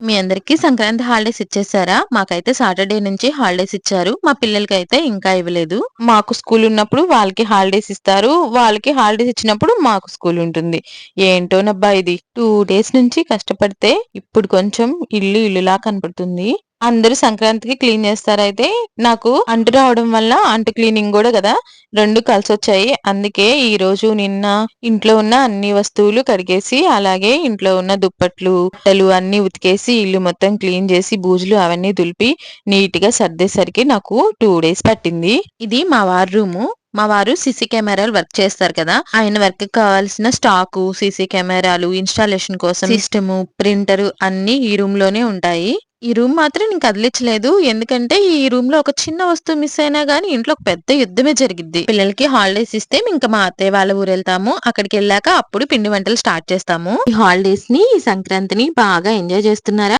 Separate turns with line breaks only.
మీ అందరికీ సంక్రాంతి హాలిడేస్ ఇచ్చేసారా? మాకైతే సాటర్డే నుంచి హాలిడేస్ ఇచ్చారు. మా పిల్లలకి అయితే ఇంకా ఇవ్వలేదు. మాకు స్కూల్ ఉన్నప్పుడు వాళ్ళకి హాలిడేస్ ఇస్తారు. వాళ్ళకి హాలిడేస్ ఇచ్చినప్పుడు మాకు స్కూల్ ఉంటుంది. ఏంటోనబ్బా ఇది? టూ డేస్ నుంచి కష్టపడితే ఇప్పుడు కొంచెం ఇల్లు ఇల్లులా కనపడుతుంది. అందరూ సంక్రాంతికి క్లీన్ చేస్తారు. అయితే నాకు అంటు రావడం వల్ల అంటు క్లీనింగ్ కూడా కదా రెండు కలిసి వచ్చాయి అందుకే ఈ రోజు నిన్న ఇంట్లో ఉన్న అన్ని వస్తువులు కడిగేసి అలాగే ఇంట్లో ఉన్న దుప్పట్లు బట్టలు అన్ని ఉతికేసి ఇల్లు మొత్తం క్లీన్ చేసి బూజులు అవన్నీ దులిపి నీట్గా సర్దేసరికి నాకు టూ డేస్ పట్టింది. ఇది మా వారి రూము. మా వారు సీసీ కెమెరాలు వర్క్ చేస్తారు కదా ఆయన వర్క్ కావాల్సిన స్టాకు సీసీ కెమెరాలు ఇన్స్టాలేషన్ కోసం సిస్టము ప్రింటర్ అన్ని ఈ రూమ్లోనే ఉంటాయి. ఈ రూమ్ మాత్రం నేను కదిలించలేదు. ఎందుకంటే ఈ రూమ్లో ఒక చిన్న వస్తువు మిస్ అయినా గానీ ఇంట్లో ఒక పెద్ద యుద్ధమే జరిగింది పిల్లలకి హాలిడేస్ ఇస్తే ఇంకా మా అత్తయ్య వాళ్ళ ఊరు వెళ్తాము అక్కడికి వెళ్ళాక అప్పుడు పిండి వంటలు స్టార్ట్ చేస్తాము. ఈ హాలిడేస్ని ఈ సంక్రాంతిని బాగా ఎంజాయ్ చేస్తున్నారా?